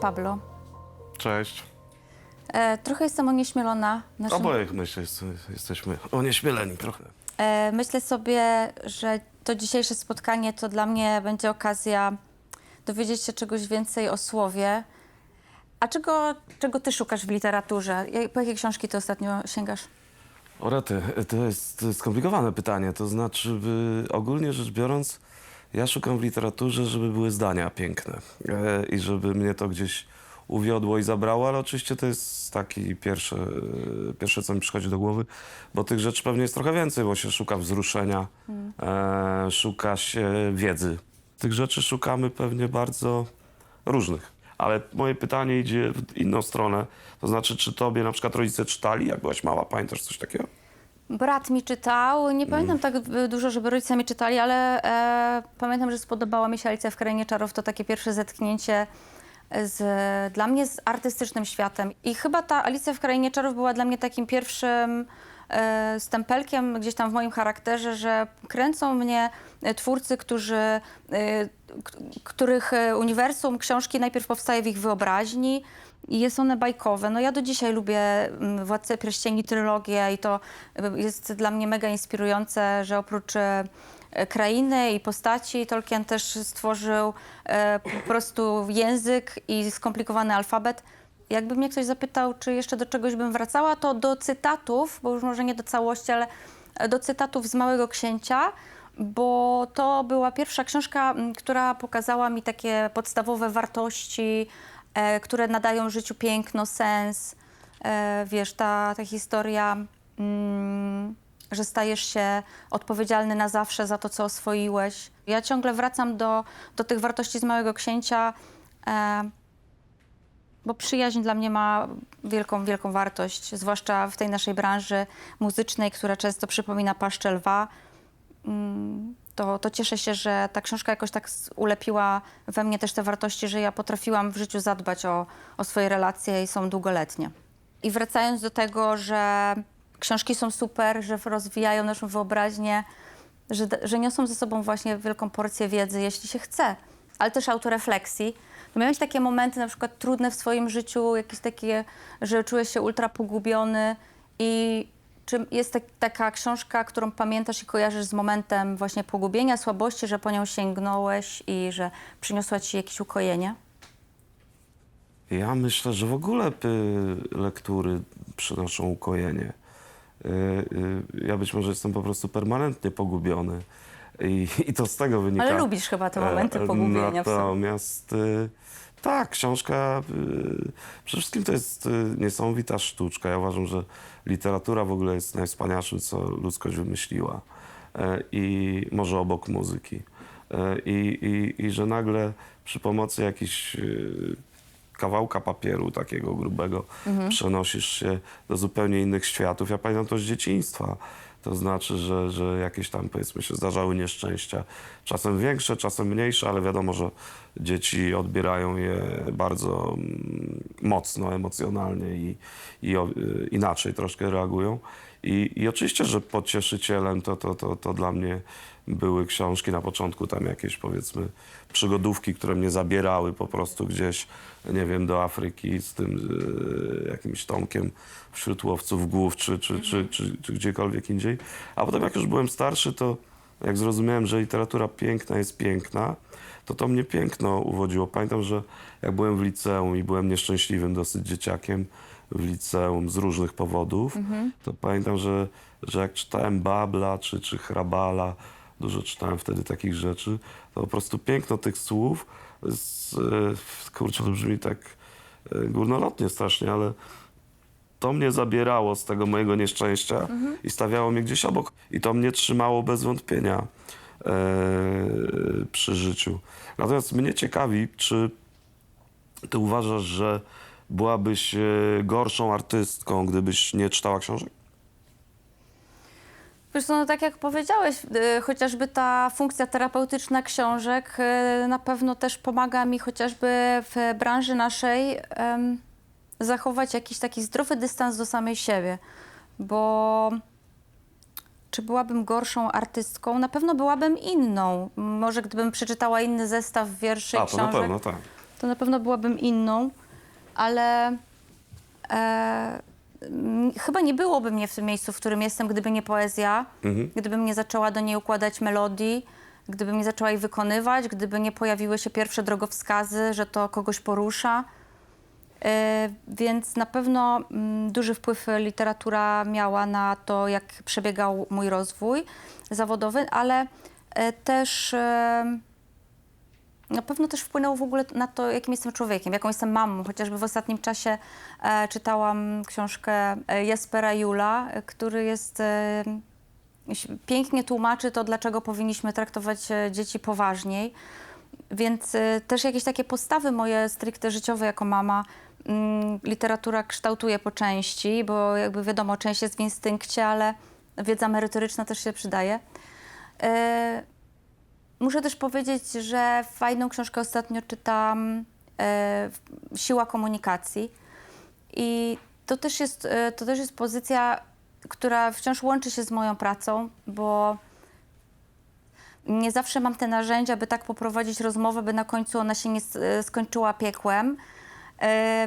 Cześć Pablo. Cześć. E, trochę jestem onieśmielona. Naszym, Oboje myślę, jest, jesteśmy onieśmieleni trochę. e, myślę sobie, że to dzisiejsze spotkanie to dla mnie będzie okazja dowiedzieć się czegoś więcej o słowie. A czego, czego ty szukasz w literaturze? Po jakie książki ty ostatnio sięgasz? To jest, to jest skomplikowane pytanie. To znaczy, ogólnie rzecz biorąc, ja szukam w literaturze, żeby były zdania piękne e, i żeby mnie to gdzieś uwiodło i zabrało, ale oczywiście to jest taki pierwsze, e, pierwsze, co mi przychodzi do głowy, bo tych rzeczy pewnie jest trochę więcej, bo się szuka wzruszenia, e, szuka się wiedzy. Tych rzeczy szukamy pewnie bardzo różnych. Ale moje pytanie idzie w inną stronę. To znaczy, czy tobie na przykład rodzice czytali, jak byłaś mała? Pamiętasz coś takiego? Brat mi czytał, nie pamiętam Mm. tak e, dużo, żeby rodzice mi czytali, ale e, pamiętam, że spodobała mi się Alicja w Krainie Czarów. To takie pierwsze zetknięcie z, dla mnie z artystycznym światem. I chyba ta Alicja w Krainie Czarów była dla mnie takim pierwszym e, stempelkiem gdzieś tam w moim charakterze, że kręcą mnie e, twórcy, którzy, e, których e, uniwersum książki najpierw powstaje w ich wyobraźni i jest one bajkowe. No ja do dzisiaj lubię mm, Władcę Pierścieni, trylogię i to e, jest dla mnie mega inspirujące, że oprócz e, krainy i postaci Tolkien też stworzył e, po prostu język i skomplikowany alfabet. Jakby mnie ktoś zapytał, czy jeszcze do czegoś bym wracała, to do cytatów, bo już może nie do całości, ale e, do cytatów z Małego Księcia, bo to była pierwsza książka, która pokazała mi takie podstawowe wartości, e, które nadają życiu piękno, sens. E, wiesz, ta, ta historia, mm, że stajesz się odpowiedzialny na zawsze za to, co oswoiłeś. Ja ciągle wracam do, do tych wartości z Małego Księcia, e, bo przyjaźń dla mnie ma wielką, wielką wartość, zwłaszcza w tej naszej branży muzycznej, która często przypomina paszczę lwa. Mm, To, to cieszę się, że ta książka jakoś tak ulepiła we mnie też te wartości, że ja potrafiłam w życiu zadbać o, o swoje relacje i są długoletnie. I wracając do tego, że książki są super, że rozwijają naszą wyobraźnię, że, że niosą ze sobą właśnie wielką porcję wiedzy, jeśli się chce, ale też autorefleksji. To miałeś takie momenty na przykład trudne w swoim życiu, jakieś takie, że czułeś się ultra pogubiony i czy jest tak, taka książka, którą pamiętasz i kojarzysz z momentem właśnie pogubienia, słabości, że po nią sięgnąłeś i że przyniosła ci jakieś ukojenie? Ja myślę, że w ogóle y, lektury przynoszą ukojenie. Y, y, ja być może jestem po prostu permanentnie pogubiony. I, i to z tego wynika. Ale lubisz chyba te momenty E, pogubienia w sobie. Tak, książka y, przede wszystkim to jest y, niesamowita sztuczka. Ja uważam, że literatura w ogóle jest najwspanialszym, co ludzkość wymyśliła. E, I może obok muzyki. E, I, i, I że nagle przy pomocy jakichś y, kawałka papieru takiego grubego przenosisz się do zupełnie innych światów. Ja pamiętam to z dzieciństwa. To znaczy, że, że jakieś tam powiedzmy się zdarzały nieszczęścia. Czasem większe, czasem mniejsze, ale wiadomo, że dzieci odbierają je bardzo mm, mocno, emocjonalnie i, i y, inaczej troszkę reagują. I, I oczywiście, że pocieszycielem to, to, to, to dla mnie były książki na początku, tam jakieś powiedzmy przygodówki, które mnie zabierały po prostu gdzieś, nie wiem, do Afryki z tym y, jakimś Tomkiem wśród łowców głów, czy, czy, czy, czy, czy gdziekolwiek indziej. A potem jak już byłem starszy, to jak zrozumiałem, że literatura piękna jest piękna, to to mnie piękno uwodziło. Pamiętam, że jak byłem w liceum i byłem nieszczęśliwym dosyć dzieciakiem w liceum z różnych powodów, to pamiętam, że, że jak czytałem Babla czy, czy Hrabala, dużo czytałem wtedy takich rzeczy, to po prostu piękno tych słów, z, e, kurczę, to brzmi tak e, górnolotnie strasznie, ale to mnie zabierało z tego mojego nieszczęścia i stawiało mnie gdzieś obok. I to mnie trzymało bez wątpienia e, przy życiu. Natomiast mnie ciekawi, czy ty uważasz, że byłabyś e, gorszą artystką, gdybyś nie czytała książek? Wiesz co, no tak jak powiedziałeś, y, chociażby ta funkcja terapeutyczna książek y, na pewno też pomaga mi chociażby w branży naszej em, zachować jakiś taki zdrowy dystans do samej siebie, bo czy byłabym gorszą artystką? Na pewno byłabym inną. Może gdybym przeczytała inny zestaw wierszy i A, to na książek. pewno, tak. to na pewno byłabym inną, ale e, m, chyba nie byłoby mnie w tym miejscu, w którym jestem, gdyby nie poezja, gdybym nie zaczęła do niej układać melodii, gdybym nie zaczęła jej wykonywać, gdyby nie pojawiły się pierwsze drogowskazy, że to kogoś porusza. E, Więc na pewno mm, duży wpływ literatura miała na to, jak przebiegał mój rozwój zawodowy, ale e, też na pewno też wpłynęło w ogóle na to, jakim jestem człowiekiem, jaką jestem mamą. Chociażby w ostatnim czasie e, czytałam książkę e, Jespera Jula, e, który jest e, pięknie tłumaczy to, dlaczego powinniśmy traktować e, dzieci poważniej. Więc y, też jakieś takie postawy moje stricte życiowe jako mama mm, literatura kształtuje po części, bo jakby wiadomo, część jest w instynkcie, ale wiedza merytoryczna też się przydaje. E, muszę też powiedzieć, że fajną książkę ostatnio czytam e, Siła komunikacji. I to też, jest, e, to też jest pozycja, która wciąż łączy się z moją pracą, bo nie zawsze mam te narzędzia, by tak poprowadzić rozmowę, by na końcu ona się nie e, skończyła piekłem.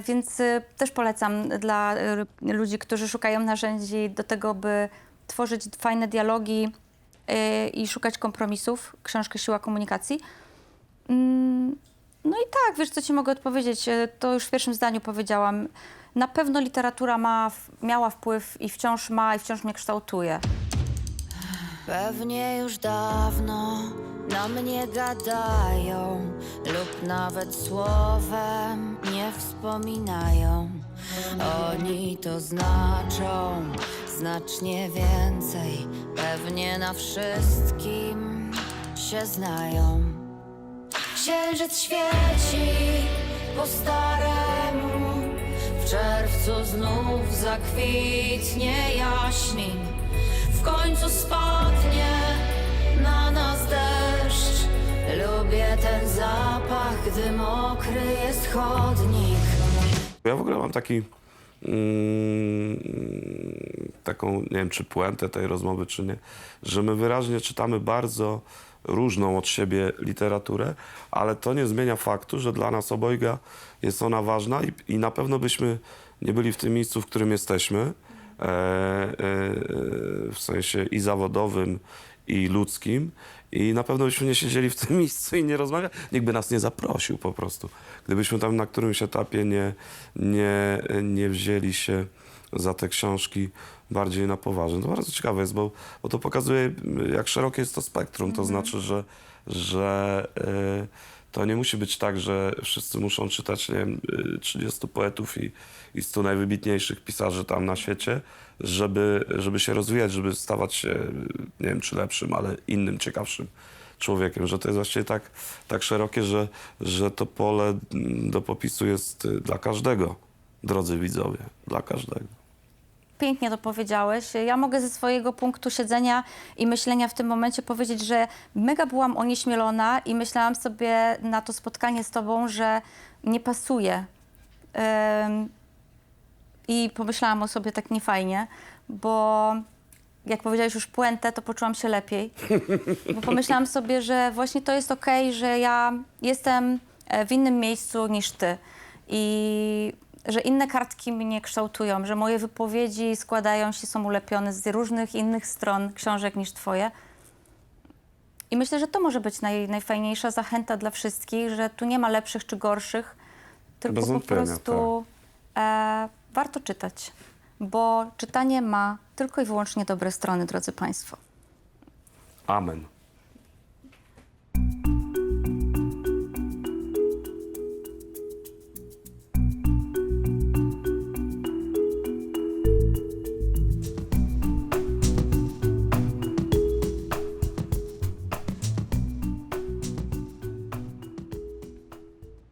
Więc też polecam dla ludzi, którzy szukają narzędzi do tego, by tworzyć fajne dialogi i szukać kompromisów, książkę Siła komunikacji. Mm, No i tak, wiesz, co ci mogę odpowiedzieć? E, To już w pierwszym zdaniu powiedziałam. Na pewno literatura ma, miała wpływ i wciąż ma i wciąż mnie kształtuje. Pewnie już dawno na mnie gadają lub nawet słowem nie wspominają. Oni to znaczą znacznie więcej, pewnie na wszystkim się znają. Księżyc świeci po staremu, w czerwcu znów zakwitnie jaśmin. W końcu spadnie na nas deszcz. Lubię ten zapach, gdy mokry jest chodnik. Ja w ogóle mam taki taką, nie wiem czy puentę tej rozmowy, czy nie, że my wyraźnie czytamy bardzo różną od siebie literaturę, ale to nie zmienia faktu, że dla nas obojga jest ona ważna i, i na pewno byśmy nie byli w tym miejscu, w którym jesteśmy, e, e, e, w sensie i zawodowym, i ludzkim. I na pewno byśmy nie siedzieli w tym miejscu i nie rozmawiali. Nikt by nas nie zaprosił po prostu. Gdybyśmy tam na którymś etapie nie, nie, nie wzięli się za te książki bardziej na poważnie. To bardzo ciekawe jest, bo, bo to pokazuje, jak szerokie jest to spektrum. To znaczy, że, że e, to nie musi być tak, że wszyscy muszą czytać, nie wiem, y, 30 poetów i, i 100 najwybitniejszych pisarzy tam na świecie, żeby, żeby się rozwijać, żeby stawać się, y, nie wiem, czy lepszym, ale innym, ciekawszym człowiekiem, że to jest właściwie tak, tak szerokie, że, że to pole do popisu jest y, dla każdego, drodzy widzowie, dla każdego. Pięknie to powiedziałeś. Ja mogę ze swojego punktu siedzenia i myślenia w tym momencie powiedzieć, że mega byłam onieśmielona i myślałam sobie na to spotkanie z tobą, że nie pasuje. I pomyślałam o sobie tak niefajnie, bo jak powiedziałeś już puentę, to poczułam się lepiej. Bo pomyślałam sobie, że właśnie to jest okej, że ja jestem e, w innym miejscu niż ty. I że inne kartki mnie kształtują, że moje wypowiedzi składają się, są ulepione z różnych innych stron książek niż twoje. I myślę, że to może być naj, najfajniejsza zachęta dla wszystkich, że tu nie ma lepszych czy gorszych, tylko Bez po prostu e, warto czytać, bo czytanie ma tylko i wyłącznie dobre strony, drodzy Państwo. Amen.